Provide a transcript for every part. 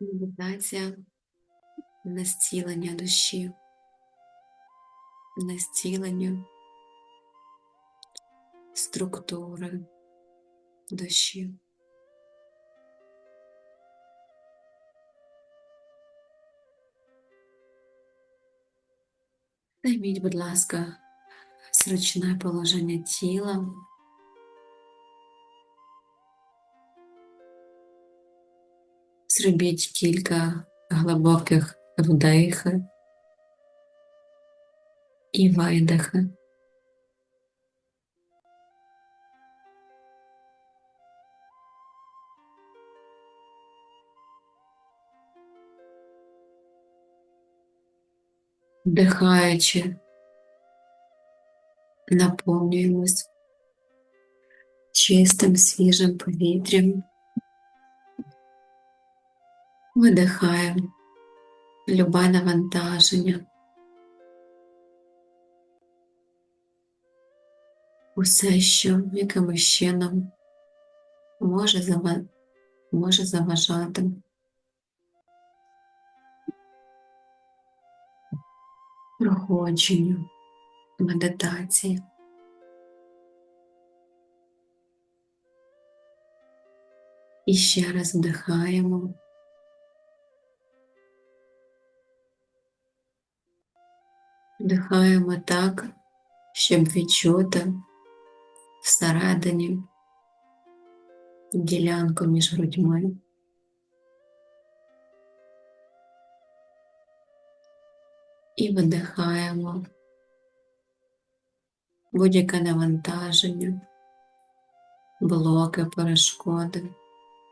Медитація на зцілення душі, на зцілення структури душі. Займіть, будь ласка, зручне положення тіла. Зробіть кілька глибоких вдихи і видихи. Вдихаючи, наповнюємось чистим свіжим повітрям. Видихаємо любе навантаження. Усе, що якимось чином може, зава... може заважати. Проходженню медитації. І ще раз вдихаємо. Вдихаємо так, щоб відчути всередині ділянку між грудьми. І видихаємо будь-яке навантаження, блоки, перешкоди,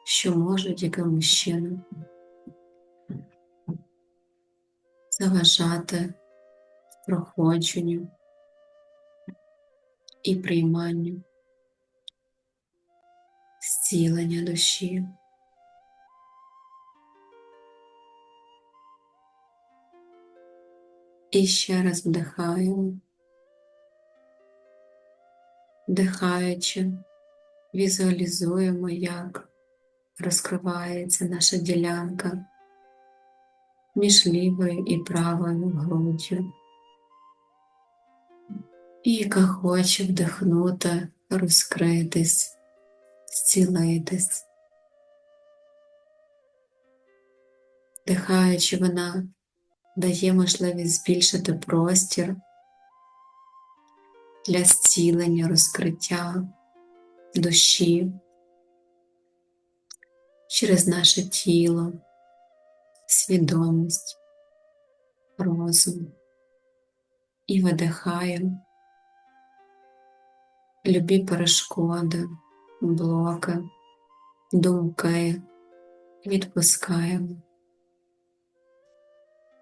що можуть якимось чином заважати проходженню і прийманню зцілення душі. І ще раз вдихаємо, вдихаючи, візуалізуємо, як розкривається наша ділянка між лівою і правою груддю, і яка хоче вдихнути, розкритись, зцілитись. Вдихаючи, вона дає можливість збільшити простір для зцілення, розкриття душі через наше тіло, свідомість, розум і видихаємо любі перешкоди, блоки, думки відпускаємо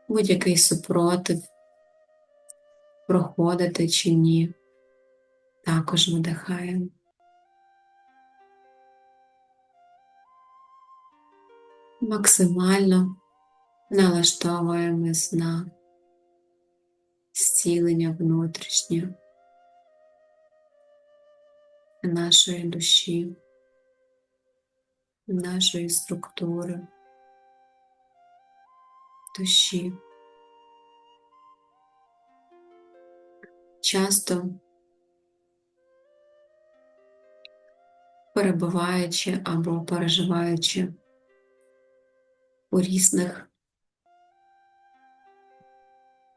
будь-який супротив, проходити чи ні, також видихаємо. Максимально налаштовуємось на зцілення внутрішнє нашої душі, нашої структури душі. Часто перебуваючи або переживаючи у різних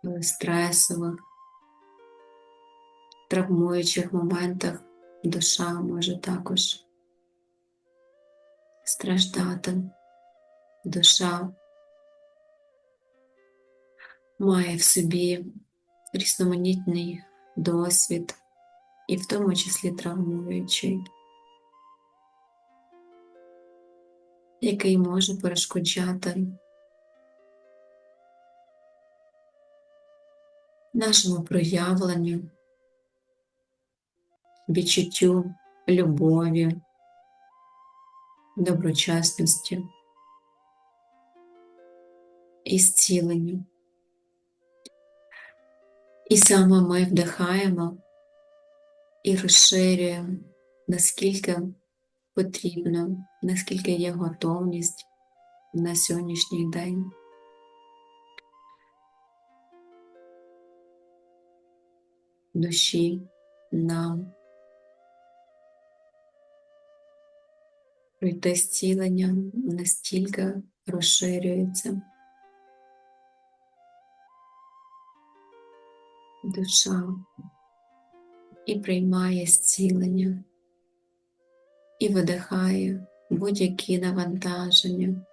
е, стресових, травмуючих моментах душа може також страждати, душа має в собі різноманітний досвід, і в тому числі травмуючий, який може перешкоджати нашому проявленню, відчуттю любові, доброчесності і зціленню. І саме ми вдихаємо і розширюємо, наскільки потрібно, наскільки є готовність на сьогоднішній день. Душі нам пройти зцілення настільки розширюється. Душа і приймає зцілення, і видихає будь-які навантаження,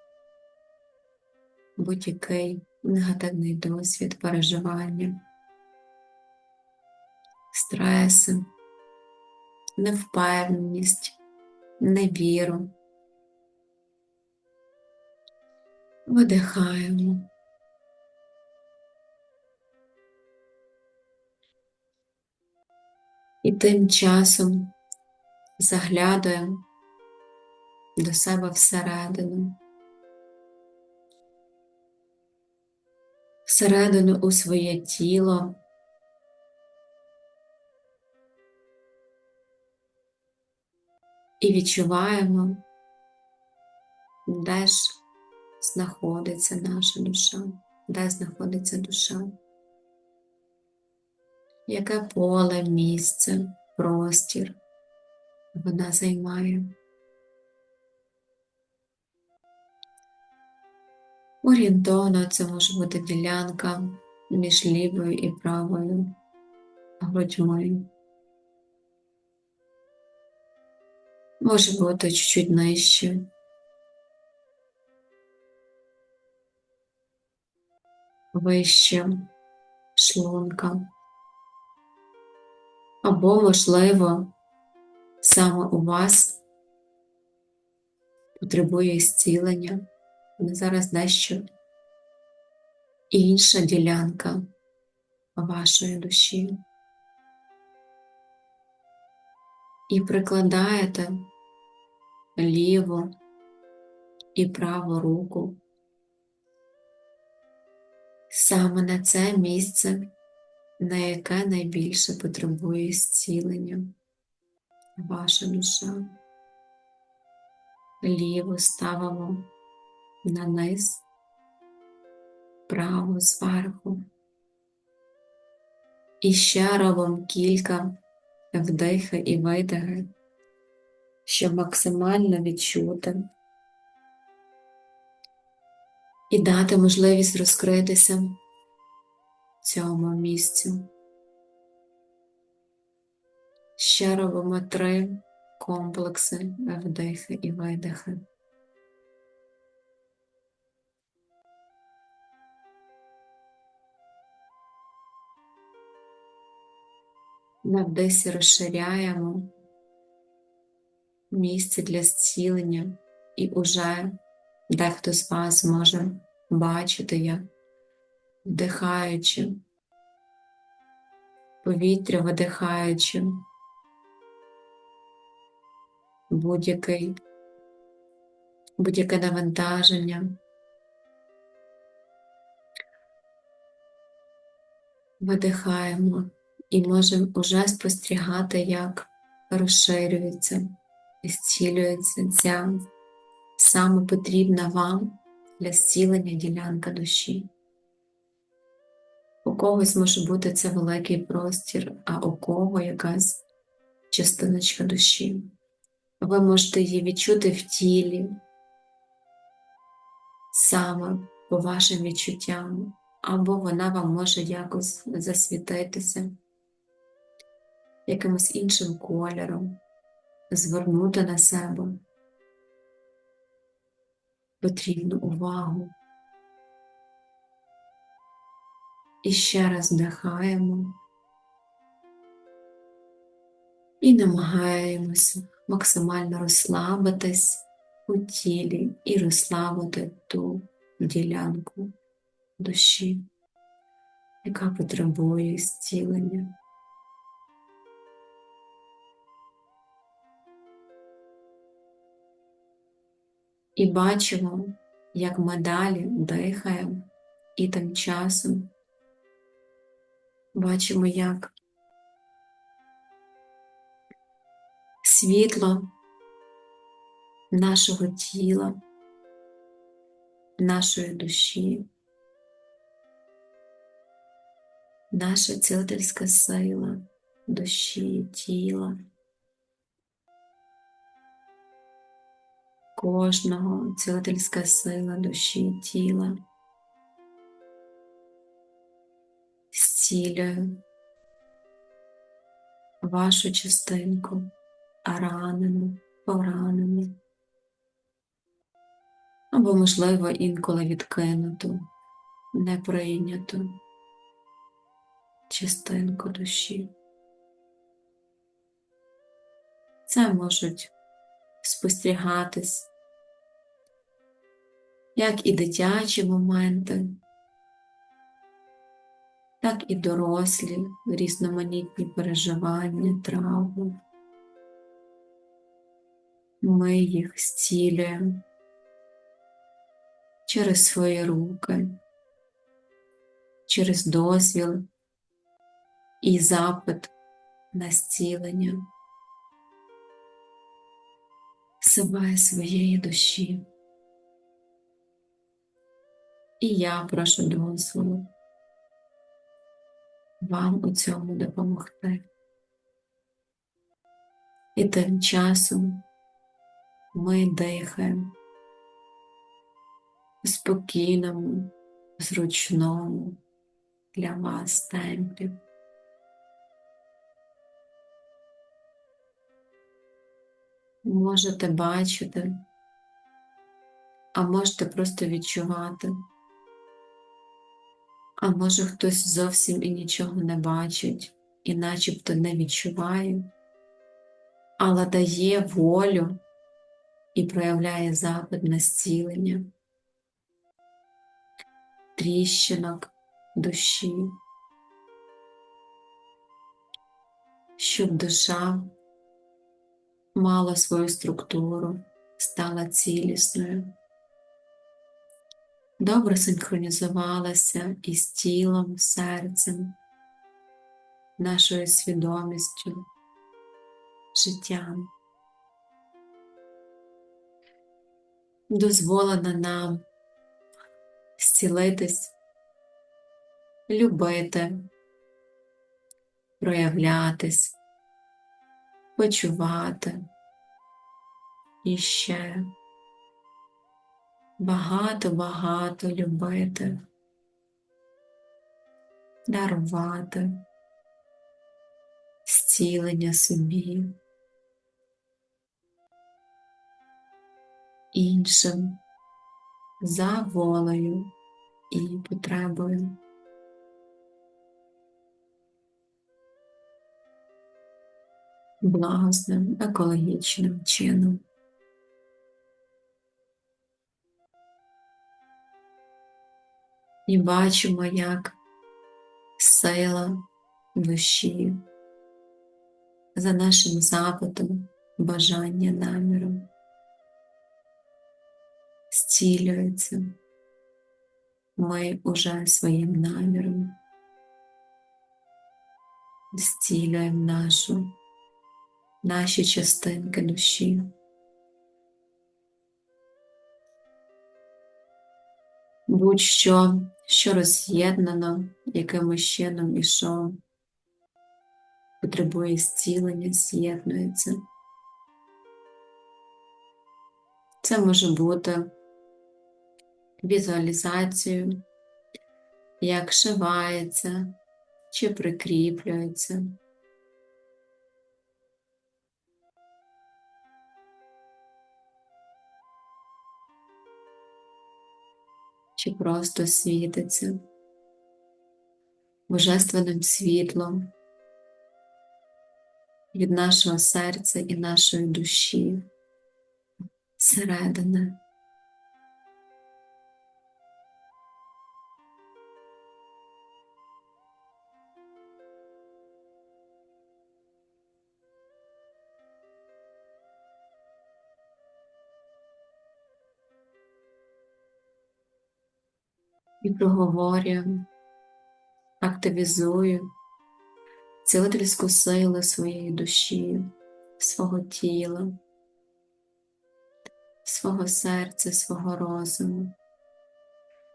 будь-який негативний досвід переживання, стреси, невпевненість, невіру. Видихаємо. І тим часом заглядуємо до себе всередину, всередину у своє тіло. І відчуваємо, де ж знаходиться наша душа, де знаходиться душа, яке поле, місце, простір вона займає. Орієнтовно це може бути ділянка між лівою і правою грудьми. Може бути чуть-чуть нижче. Вище шлунка. Або, можливо, саме у вас потребує зцілення, але зараз дещо інша ділянка вашої душі. І прикладаєте ліву і праву руку саме на це місце, на яке найбільше потребує зцілення ваша душа. Ліву ставимо на низ, праву зверху. І ще робимо кілька вдихи і видихи, щоб максимально відчути і дати можливість розкритися цьому місцю. Ще робимо три комплекси вдихи і видихи. На вдисі розширяємо місце для зцілення. І уже дехто з вас може бачити, як вдихаючи, повітря видихаючи будь-який, будь-яке навантаження. Видихаємо. І можемо уже спостерігати, як розширюється і зцілюється ця саме потрібна вам для зцілення ділянка душі. У когось може бути це великий простір, а у кого якась частиночка душі. Ви можете її відчути в тілі, саме по вашим відчуттям, або вона вам може якось засвітитися якимось іншим кольором, звернути на себе потрібну увагу. І ще раз вдихаємо і намагаємося максимально розслабитись у тілі і розслабити ту ділянку душі, яка потребує зцілення. І бачимо, як ми далі дихаємо і тим часом бачимо, як світло нашого тіла нашої душі, наша цілительська сила душі, тіла, кожного цілительська сила душі, тіла. Зцілює вашу частинку, ранену, поранену, або, можливо, інколи відкинуту, неприйняту частинку душі. Це можуть спостерігатись як і дитячі моменти, так і дорослі різноманітні переживання, травми. Ми їх зцілюємо через свої руки, через дозвіл і запит на зцілення себе своєї душі. І я прошу дозволу вам у цьому допомогти. І тим часом ми дихаємо у спокійному, зручному для вас темпі. Можете бачити, а можете просто відчувати. А може хтось зовсім і нічого не бачить, і начебто не відчуває, але дає волю і проявляє запит на зцілення, тріщинок душі, щоб душа мала свою структуру, стала цілісною добре синхронізувалася із тілом, серцем, нашою свідомістю, життям. Дозволено нам зцілитись, любити, проявлятись, почувати і ще багато-багато любити, дарувати, зцілення собі, іншим за волею і потребою. Благосним екологічним чином. і бачимо, як сила душі за нашим запитом, бажання наміром зцілюється. Ми уже своїм наміром зцілюємо нашу, наші частинки душі. Будь-що що роз'єднано якимось чином і що потребує зцілення, з'єднується. Це може бути візуалізацією, як шивається чи прикріплюється. Чи просто світиться божественним світлом від нашого серця і нашої душі зсередини. І проговорюємо, активізую цілительську силу своєї душі, свого тіла, свого серця, свого розуму,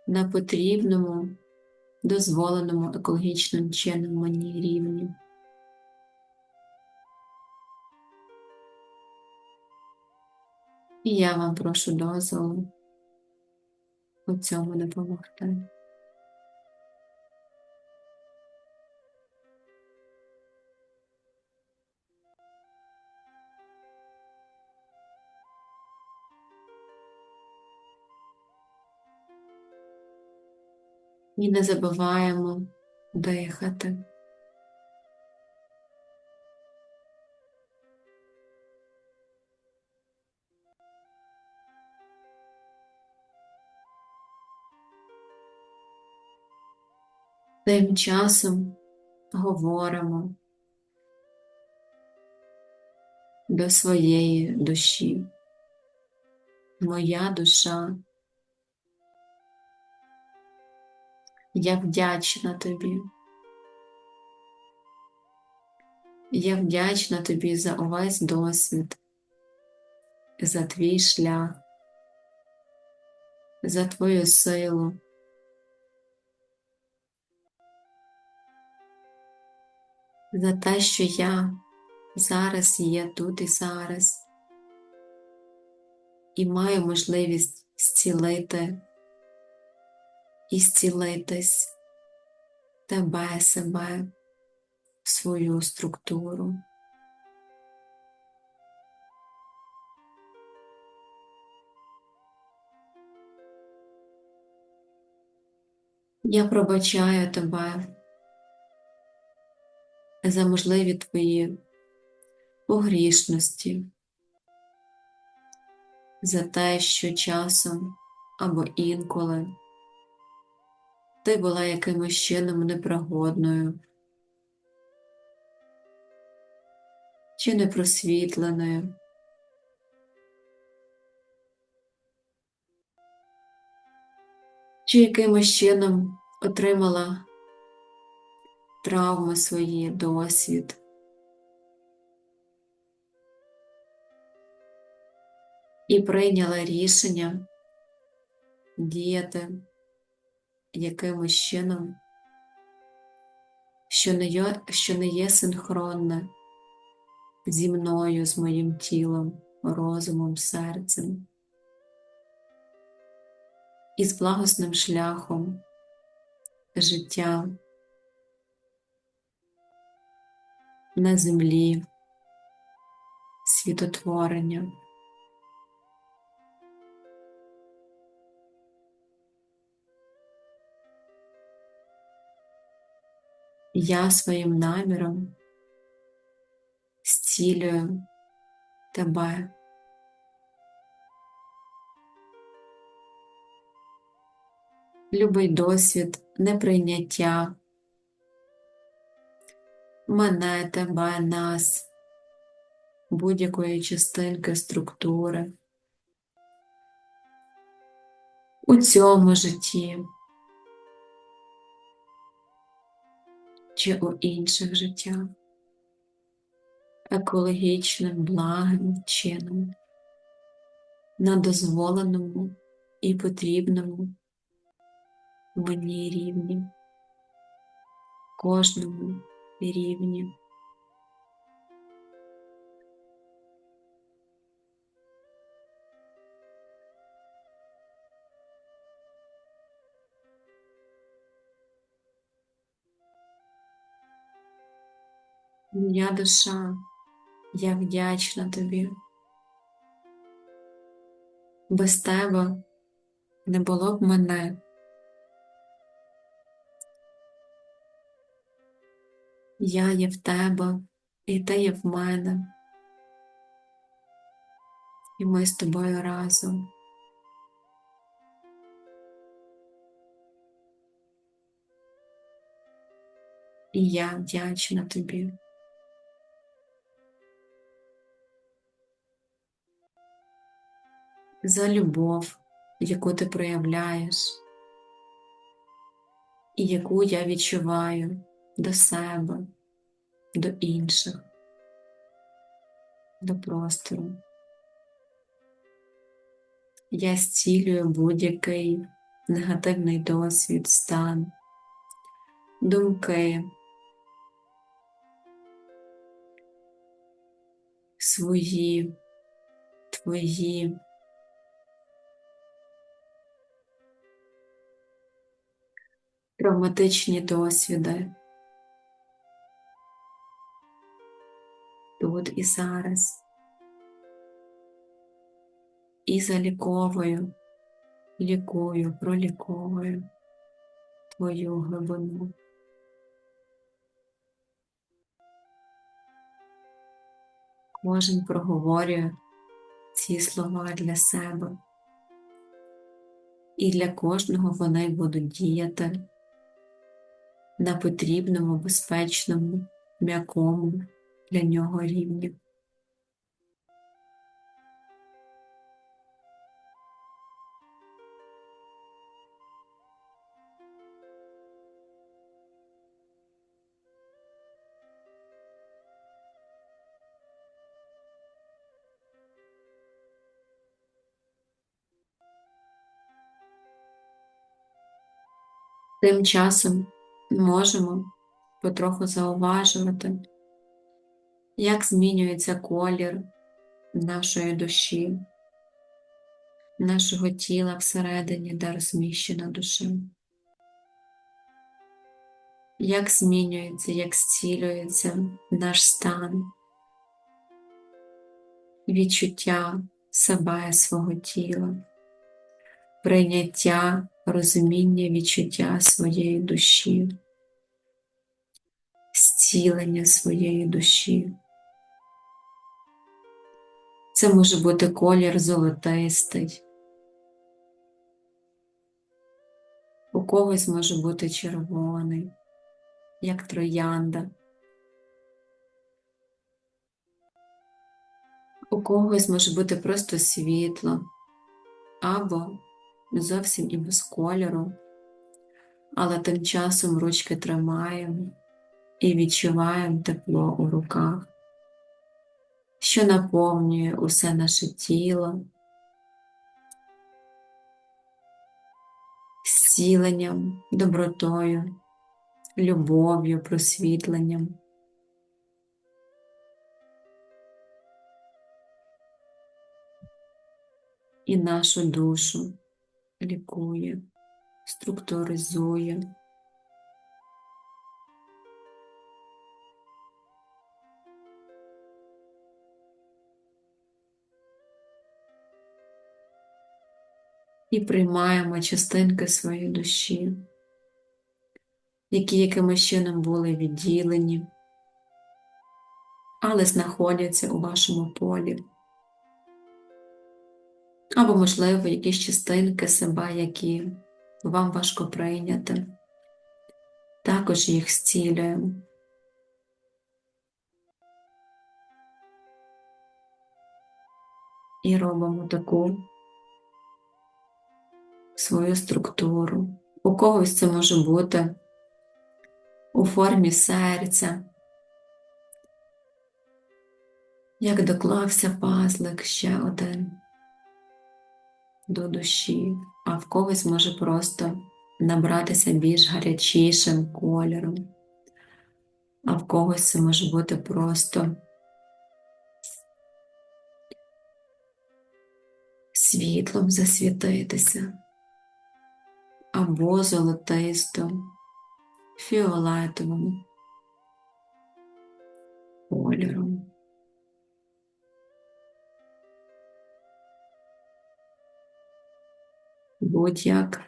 на потрібному, дозволеному екологічним чином мені рівні. І я вам прошу дозволу у цьому допомогти. І не забуваємо дихати. Тим часом говоримо до своєї душі. Моя душа, я вдячна тобі. Я вдячна тобі за увесь досвід, за твій шлях, за твою силу. За те, що я зараз є тут і зараз, і маю можливість зцілити і зцілитись тебе, себе, свою структуру. Я пробачаю тебе за можливі твої погрішності, за те, що часом або інколи ти була якимось чином непригодною чи непросвітленою. Чи якимось чином отримала травми свої, досвід. І прийняла рішення діяти якимось чином, що не є, що не є синхронне зі мною, з моїм тілом, розумом, серцем і з благосним шляхом життя. На землі, світотворення. Я своїм наміром зцілюю тебе. Любий досвід неприйняття мене, тебе, нас, будь-якої частинки структури. У цьому житті чи у інших життях екологічним благим чином на дозволеному і потрібному мені рівні, кожному рівні. Моя душа, я вдячна тобі. Без тебе не було б мене. Я є в тебе, і ти є в мене, і ми з тобою разом. І я вдячна тобі. За любов, яку ти проявляєш, і яку я відчуваю до себе, до інших, до простору. Я зцілюю будь-який негативний досвід, стан, думки, свої, твої. Травматичні досвіди тут і зараз, і заліковую, лікую, проліковую твою глибину. Кожен проговорює ці слова для себе, і для кожного вони будуть діяти на потрібному, безпечному, м'якому для нього рівні. Тим часом можемо потроху зауважувати, як змінюється колір нашої душі, нашого тіла всередині, де розміщена душа. Як змінюється, як зцілюється наш стан, відчуття себе, свого тіла, прийняття, розуміння, відчуття своєї душі, зцілення своєї душі. Це може бути колір золотистий, у когось може бути червоний, як троянда, у когось може бути просто світло або зовсім і без кольору, але тим часом ручки тримаємо і відчуваємо тепло у руках що наповнює усе наше тіло, зціленням, добротою, любов'ю, просвітленням. І нашу душу лікує, структуризує. І приймаємо частинки своєї душі, які якимось чином були відділені, але знаходяться у вашому полі. Або, можливо, якісь частинки себе, які вам важко прийняти, також їх зцілюємо. І робимо таку свою структуру. У когось це може бути у формі серця, як доклався пазлик ще один до душі, а в когось може просто набратися більш гарячішим кольором, а в когось це може бути просто світлом засвітитися або золотисто, фіолетовим кольором. Будь-як,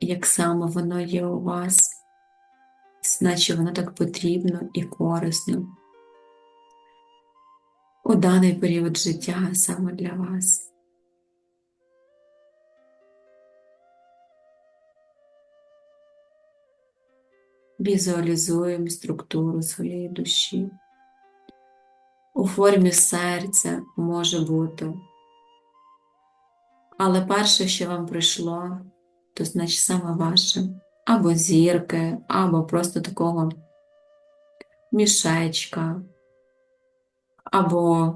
як саме воно є у вас, значить воно так потрібно і корисно у даний період життя саме для вас. Візуалізуємо структуру своєї душі. У формі серця може бути. Але перше, що вам прийшло, то значить саме ваше, або зірки, або просто такого мішечка, або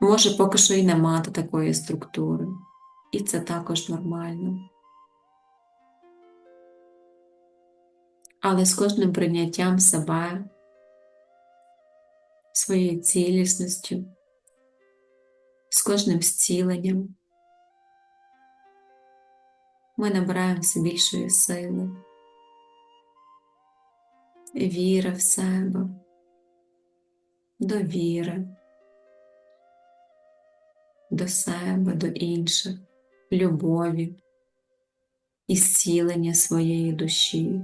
може поки що і не мати такої структури. І це також нормально. Але з кожним прийняттям себе, своєю цілісністю, з кожним зціленням ми набираємо все більшої сили, віри в себе, довіри до себе, до інших, любові і зцілення своєї душі,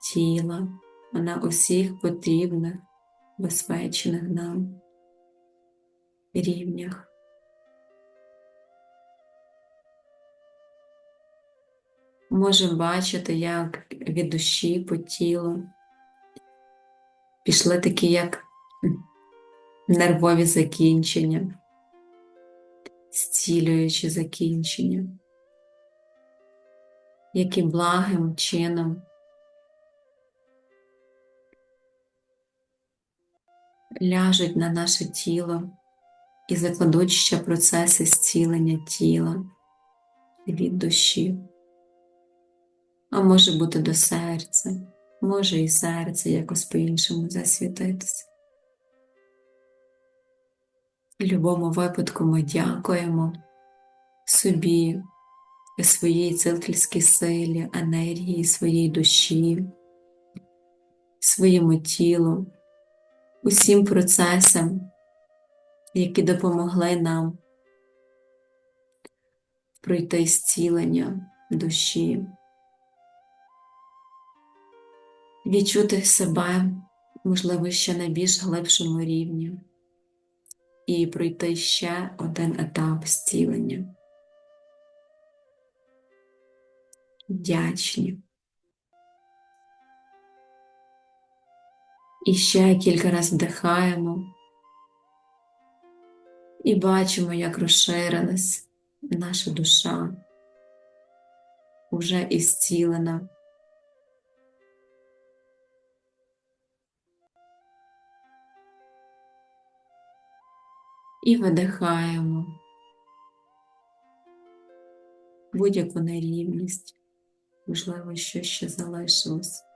тіла на усіх потрібних, безпечних нам рівнях. Можемо бачити, як від душі по тілу пішли такі як нервові закінчення, зцілюючі закінчення, які благим чином ляжуть на наше тіло і закладуть ще процеси зцілення тіла від душі. А може бути до серця, може і серце якось по-іншому засвітитися. В будь-якому випадку ми дякуємо собі, своїй цилкільській силі, енергії, своїй душі, своєму тілу, усім процесам, які допомогли нам пройти зцілення душі, відчути себе, можливо, ще на більш глибшому рівні і пройти ще один етап зцілення. Вдячні. І ще кілька разів вдихаємо і бачимо, як розширилась наша душа, уже ісцілена. І видихаємо будь-яку нерівність, можливо, що ще залишилось.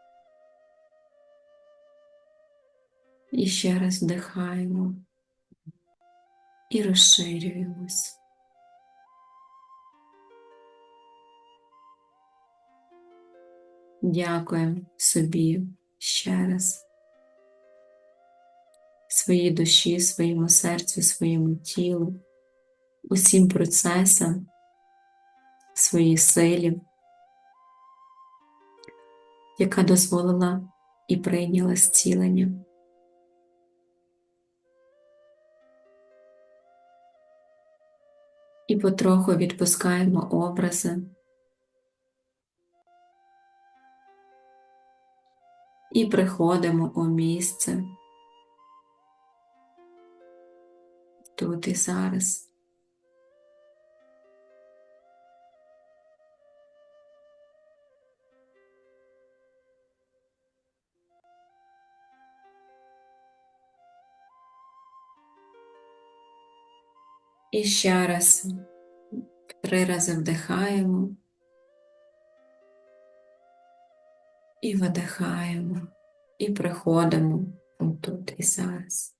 І ще раз вдихаємо і розширюємось. Дякуємо собі ще раз, своїй душі, своєму серцю, своєму тілу, усім процесам, своїй силі, яка дозволила і прийняла зцілення. І потроху відпускаємо образи. І приходимо у місце тут і зараз. І ще раз три рази вдихаємо і видихаємо, і приходимо тут і зараз.